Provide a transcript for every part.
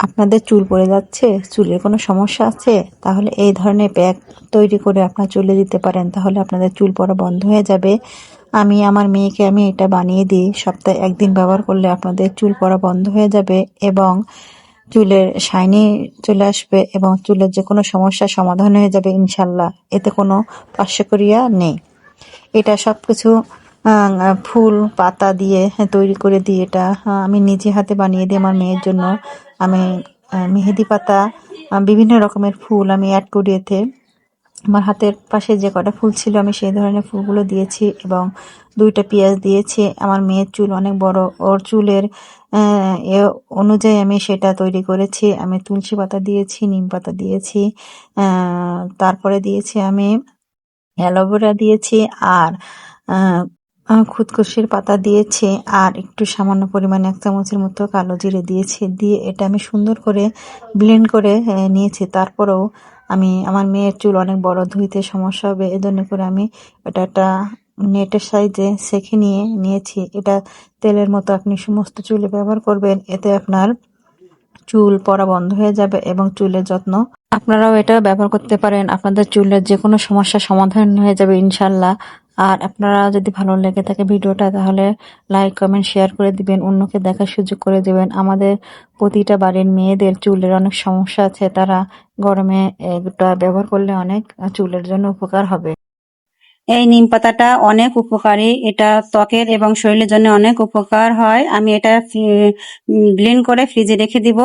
আপনাদের চুল পড়ে যাচ্ছে, চুলের কোনো সমস্যা আছে? তাহলে এই ধরনের প্যাক তৈরি করে আপনার চুলে দিতে পারেন, তাহলে আপনাদের চুল পড়া বন্ধ হয়ে যাবে। আমি, আমার মেয়েকে আমি এটা বানিয়ে দিই, সপ্তাহে একদিন ব্যবহার করলে আপনাদের চুল পড়া বন্ধ হয়ে যাবে এবং চুলের শাইনি চলে আসবে এবং চুলের যে কোনো সমস্যার সমাধান হয়ে যাবে ইনশাল্লাহ এতে কোনো পার্শ্বক্রিয়া নেই। এটা সব কিছু ফুল, পাতা দিয়ে তৈরি করে দিই এটা আমি নিজে হাতে বানিয়ে দিই আমার মেয়ের জন্য। আমি মেহেদি পাতা বিভিন্ন রকমের ফুল আমি অ্যাড করি এতে। আমার হাতের পাশে যে কটা ফুল ছিল আমি সেই ধরনের ফুলগুলো দিয়েছি এবং দুইটা পেঁয়াজ দিয়েছি। আমার মেয়ের চুল অনেক বড়, ওর চুলের এ অনুযায়ী আমি সেটা তৈরি করেছি। আমি তুলসী পাতা দিয়েছি, নিম পাতা দিয়েছি তারপরে দিয়েছি আমি অ্যালোভেরা দিয়েছি আর খুদকুশির পাতা দিয়েছি আর একটু সামান্য পরিমাণে এক চামচের মতো কালো জিরে দিয়েছি। দিয়ে এটা আমি সুন্দর করে ব্লেন্ড করে নিয়েছি। তারপরেও আমি, আমার মেয়ের চুল অনেক বড়, ধুইতে সমস্যা হবে, এজন্য করে আমি এটা একটা নেটের সাইজে সেঁকে নিয়ে নিয়েছি। এটা তেলের মতো আপনি সমস্ত চুলে ব্যবহার করবেন, এতে আপনার চুল পড়া বন্ধ হয়ে যাবে এবং চুলের যত্ন আপনারাও এটা ব্যবহার করতে পারেন। আপনাদের চুলের যে কোনো সমস্যার সমাধান হয়ে যাবে ইনশাল্লাহ আর আপনারা যদি ভালো লেগে থাকে ভিডিওটা, তাহলে লাইক কমেন্ট শেয়ার করে দিবেন, অন্যকে দেখার সুযোগ করে দিবেন। আমাদের প্রতিটা বাড়ির মেয়েদের চুলের অনেক সমস্যা আছে, তারা গরমে এটা ব্যবহার করলে অনেক চুলের জন্য উপকার হবে। এই নিম পাতাটা অনেক উপকারী, এটা ত্বকের এবং শরীরের জন্য অনেক উপকার হয়। আমি এটা ব্লেন্ড করে ফ্রিজে রেখে দিব।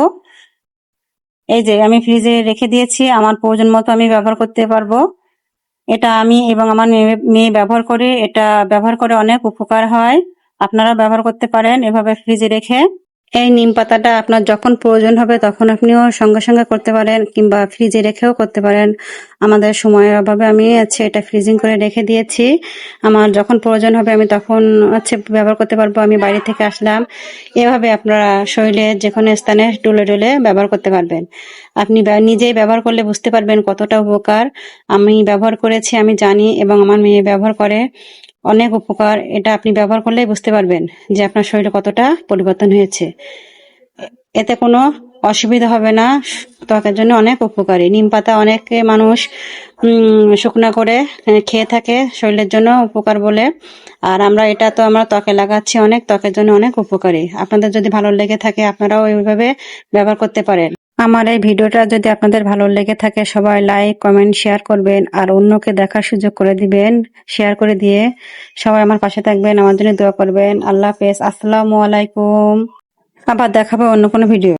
এই যে, আমি ফ্রিজে রেখে দিয়েছি, আমার প্রয়োজন মতো আমি ব্যবহার করতে পারব। এটা আমি এবং আমার মেয়ে- ব্যবহার করে, এটা ব্যবহার করে অনেক উপকার হয়। আপনারা ব্যবহার করতে পারেন এভাবে ফ্রিজে রেখে। এই নিম পাতাটা আপনার যখন প্রয়োজন হবে তখন আপনিও সঙ্গে সঙ্গে করতে পারেন কিংবা ফ্রিজে রেখেও করতে পারেন। আমাদের সময়ের অভাবে আমি হচ্ছে এটা ফ্রিজিং করে রেখে দিয়েছি। আমার যখন প্রয়োজন হবে আমি তখন হচ্ছে ব্যবহার করতে পারব। আমি বাইরে থেকে আসলাম। এভাবে আপনারা শরীরে যে কোনো স্থানে ডলে ডুলে ব্যবহার করতে পারবেন। আপনি নিজেই ব্যবহার করলে বুঝতে পারবেন কতটা উপকার। আমি ব্যবহার করেছি, আমি জানি এবং আমার মেয়ে ব্যবহার করে। অনেক উপকার এটা আপনি ব্যবহার করলেই বুঝতে পারবেন যে আপনার শরীরে কতটা পরিবর্তন হয়েছে। এতে কোনো অসুবিধা হবে না, ত্বকের জন্য অনেক উপকারী। নিম পাতা অনেকে মানুষ শুকনা করে খেয়ে থাকে শরীরের জন্য উপকার বলে। আর আমরা এটা তো আমরা ত্বকে লাগাচ্ছি অনেক, ত্বকের জন্য অনেক উপকারী। আপনাদের যদি ভালো লেগে থাকে, আপনারাও এইভাবে ব্যবহার করতে পারেন। আমার এই ভিডিওটা যদি আপনাদের ভালো লেগে থাকে, সবাই লাইক কমেন্ট শেয়ার করবেন আর অন্যকে দেখার সুযোগ করে দিবেন শেয়ার করে দিয়ে সবাই আমার পাশে থাকবেন, আমার জন্য দোয়া করবেন। আল্লাহ হাফেজ। আসসালামু আলাইকুম। আবার দেখাবো অন্য কোনো ভিডিও